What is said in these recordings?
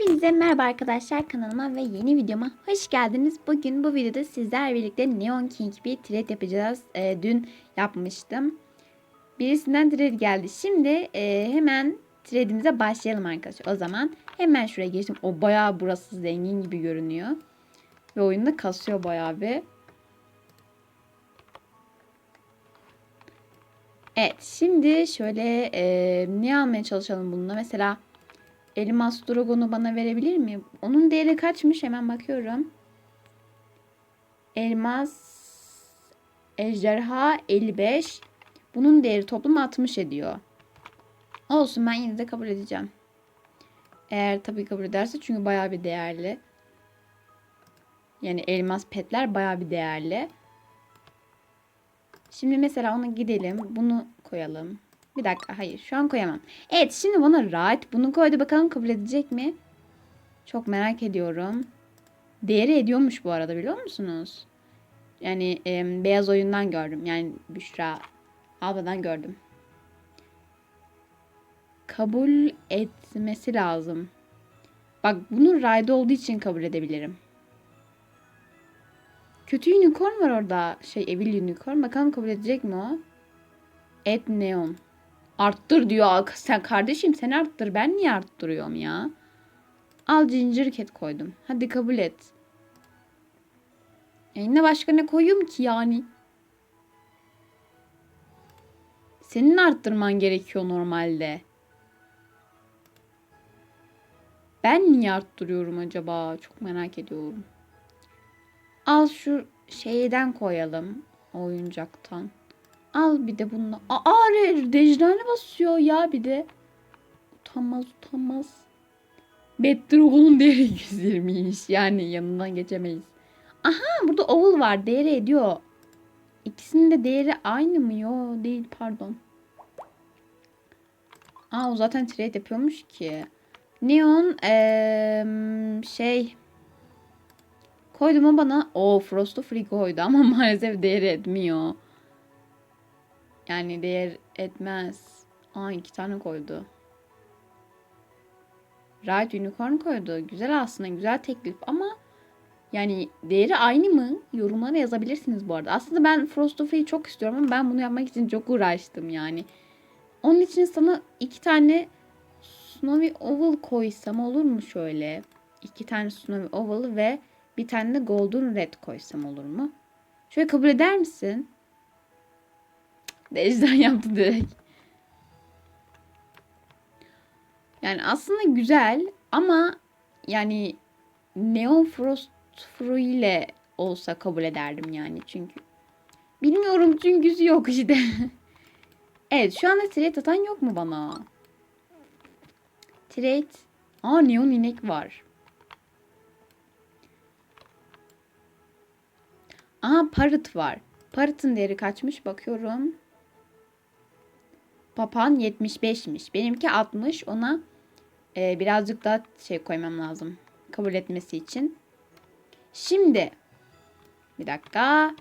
Hepinize merhaba arkadaşlar kanalıma ve yeni videoma hoş geldiniz. Bugün bu videoda sizlerle birlikte Neon King bir thread yapacağız. Ee, dün yapmıştım. Birisinden thread geldi. Şimdi e, hemen threadimize başlayalım arkadaşlar. O zaman hemen şuraya geçtim. O bayağı burası zengin gibi görünüyor. Ve oyunda kasıyor bayağı bir. Evet şimdi şöyle e, ne almaya çalışalım bununla. Mesela Elmas Dragon'u bana verebilir mi? Onun değeri kaçmış? Hemen bakıyorum. Elmas Ejderha 55. Bunun değeri toplam 60 ediyor. Olsun ben yine de kabul edeceğim. Eğer tabii kabul ederse çünkü bayağı bir değerli. Yani elmas petler bayağı bir değerli. Şimdi mesela ona gidelim. Bunu koyalım. Bir dakika hayır şu an koyamam. Evet şimdi bana right bunu koydu bakalım kabul edecek mi? Çok merak ediyorum. Değeri ediyormuş bu arada biliyor musunuz? Yani e, beyaz oyundan gördüm. Yani Büşra abladan gördüm. Kabul etmesi lazım. Bak bunun ride olduğu için kabul edebilirim. Kötü unicorn var orada. Şey evil unicorn. Bakalım kabul edecek mi o? Et neon. Arttır diyor. Sen kardeşim sen arttır. Ben niye arttırıyorum ya? Al ginger cat koydum. Hadi kabul et. E yine başka ne koyayım ki yani? Senin arttırman gerekiyor normalde. Ben niye arttırıyorum acaba? Çok merak ediyorum. Al şu şeyden koyalım. Oyuncaktan. Al bir de bunu. Aa Dejder'e basıyor ya bir de. Utanmaz utanmaz. Bedrock'un değeri 120'ymiş. Yani yanından geçemeyiz. Aha burada oval var. Değeri ediyor. İkisinin de değeri aynı mı? Yo değil pardon. Aa o zaten trade yapıyormuş ki. Neon ee, şey koydum o bana. O Frost'u free koydu ama maalesef değeri etmiyor. Yani değer etmez. Aa iki tane koydu. Right Unicorn koydu. Güzel aslında güzel teklif ama yani değeri aynı mı? Yorumlara yazabilirsiniz bu arada. Aslında ben Frost of Free'yi çok istiyorum ama ben bunu yapmak için çok uğraştım yani. Onun için sana iki tane Snowy Oval koysam olur mu şöyle? İki tane Snowy Oval ve bir tane de Golden Red koysam olur mu? Şöyle kabul eder misin? Ejder yaptı direkt. Yani aslında güzel ama yani Neon Frost Fru ile olsa kabul ederdim yani çünkü. Bilmiyorum çünküsü yok işte. evet şu anda trade atan yok mu bana? Trade. Aa neon inek var. Aa parrot var. Parrot'ın değeri kaçmış bakıyorum. Papan 75'miş. Benimki 60. Ona e, birazcık daha şey koymam lazım. Kabul etmesi için. Şimdi bir dakika.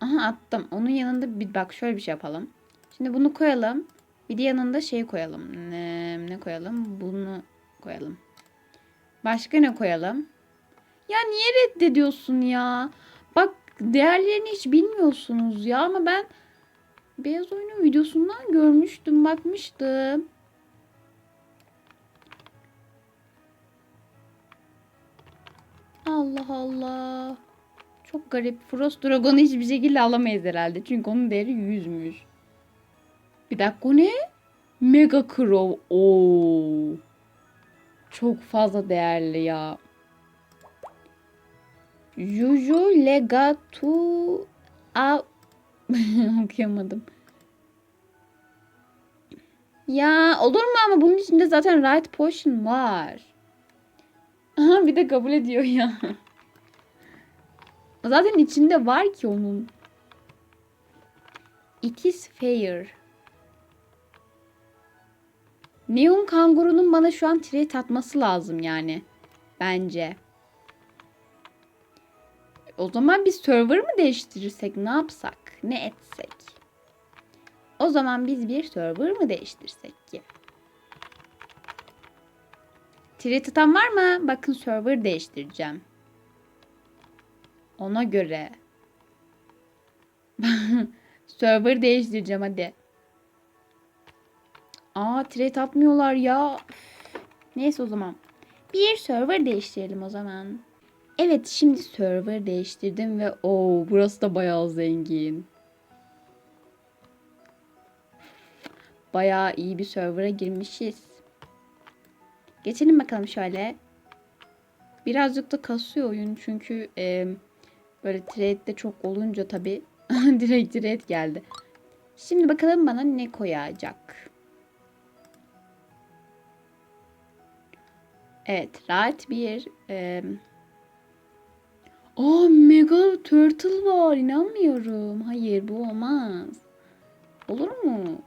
Aha attım. Onun yanında bir bak şöyle bir şey yapalım. Şimdi bunu koyalım. Bir de yanında şey koyalım. Ne, ne koyalım? Bunu koyalım. Başka ne koyalım? Ya niye reddediyorsun ya? Değerlerini hiç bilmiyorsunuz ya ama ben Beyaz Oyun'un videosundan görmüştüm, bakmıştım. Allah Allah. Çok garip. Frost Dragon'u hiçbir şekilde alamayız herhalde. Çünkü onun değeri 100'müş. Bir dakika ne? Mega Crow. Oo. Çok fazla değerli ya. Juju Legatu A okuyamadım. Ya olur mu ama bunun içinde zaten right potion var. Aha bir de kabul ediyor ya. Zaten içinde var ki onun. It is fair. Neon kangurunun bana şu an trade atması lazım yani. Bence. O zaman bir server mı değiştirirsek ne yapsak? Ne etsek? O zaman biz bir server mı değiştirsek ki? Tweet atan var mı? Bakın server değiştireceğim. Ona göre. server değiştireceğim hadi. Aa trade atmıyorlar ya. Neyse o zaman. Bir server değiştirelim o zaman. Evet şimdi server değiştirdim ve o burası da bayağı zengin. Bayağı iyi bir server'a girmişiz. Geçelim bakalım şöyle. Birazcık da kasıyor oyun çünkü e, böyle trade'de çok olunca tabi direkt trade geldi. Şimdi bakalım bana ne koyacak. Evet rahat bir e, Aa mega turtle var inanmıyorum. Hayır bu olmaz. Olur mu?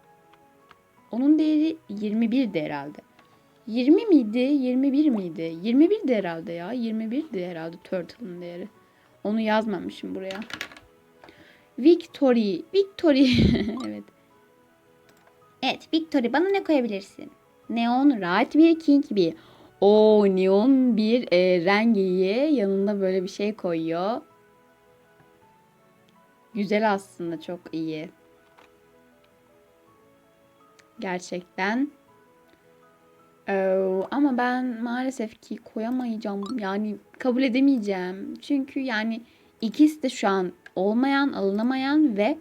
Onun değeri 21'di herhalde. 20 miydi? 21 miydi? 21 de herhalde ya. 21'di herhalde Turtle'ın değeri. Onu yazmamışım buraya. Victory. Victory. evet. Evet Victory bana ne koyabilirsin? Neon rahat bir king bir. O neon bir e, rengiyi yanında böyle bir şey koyuyor. Güzel aslında çok iyi. Gerçekten. Ee, ama ben maalesef ki koyamayacağım. Yani kabul edemeyeceğim. Çünkü yani ikisi de şu an olmayan, alınamayan ve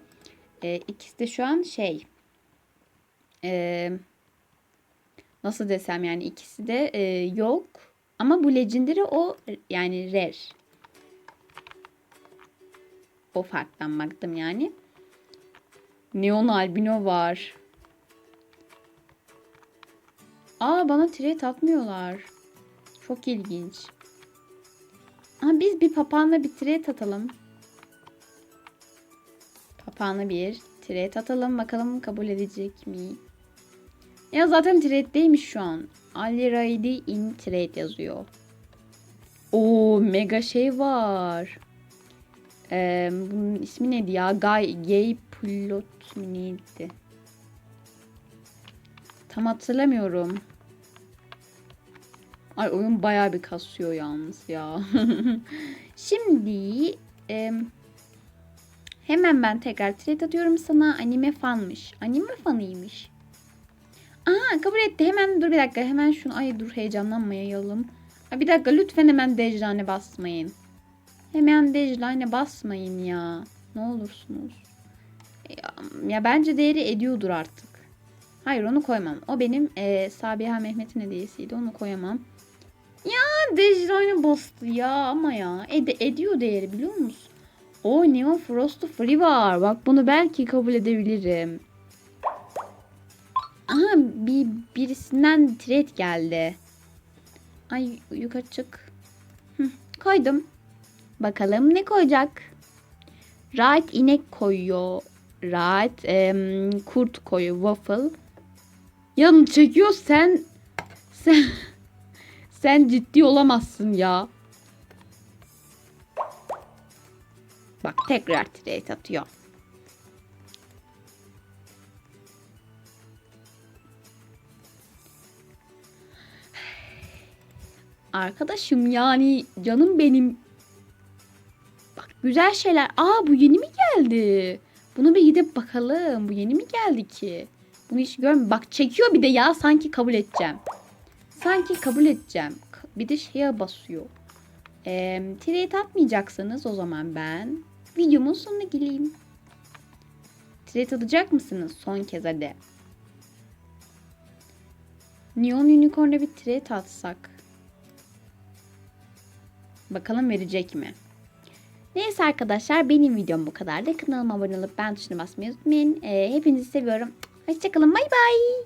e, ikisi de şu an şey e, nasıl desem yani ikisi de e, yok. Ama bu legendary o yani rare. O farktan baktım yani. Neon albino var. Aa bana trade atmıyorlar. Çok ilginç. Ama biz bir papağanla bir trade atalım. Papağanla bir trade atalım. Bakalım kabul edecek mi? Ya zaten trade'deymiş şu an. Already in trade yazıyor. Oo mega şey var. Ee, bunun ismi neydi ya? Gay, gay pilot mu neydi? Tam hatırlamıyorum. Ay oyun bayağı bir kasıyor yalnız ya. Şimdi e, hemen ben tekrar trade atıyorum sana. Anime fanmış. Anime fanıymış. Aha kabul etti. Hemen dur bir dakika. Hemen şunu. Ay dur heyecanlanmayalım. Ay, bir dakika lütfen hemen Dejlane basmayın. Hemen Dejlane basmayın ya. Ne olursunuz. Ya, ya bence değeri ediyordur artık. Hayır onu koymam. O benim e, Sabiha Mehmet'in hediyesiydi. Onu koyamam. Ya Dejrane bastı ya ama ya. Ed ediyor değeri biliyor musun? O Neon Frost Free var. Bak bunu belki kabul edebilirim. Aha bir birisinden trade geldi. Ay yukarı çık. Hı, koydum. Bakalım ne koyacak? Rahat inek koyuyor. Rahat em, kurt koyuyor. Waffle. Yanı çekiyor sen sen sen ciddi olamazsın ya. Bak tekrar trade atıyor. Arkadaşım yani canım benim. Bak güzel şeyler. Aa bu yeni mi geldi? Bunu bir gidip bakalım. Bu yeni mi geldi ki? Bunu hiç görmedim. Bak çekiyor bir de ya sanki kabul edeceğim. Sanki kabul edeceğim. Bir de şeye basıyor. Ee, trade atmayacaksanız o zaman ben videomun sonuna geleyim. Trade atacak mısınız? Son kez hadi. Neon Unicorn'da bir trade atsak. Bakalım verecek mi? Neyse arkadaşlar benim videom bu kadar da kanalıma abone olup ben tuşuna basmayı unutmayın. Ee, hepinizi seviyorum. Hoşçakalın bay bay.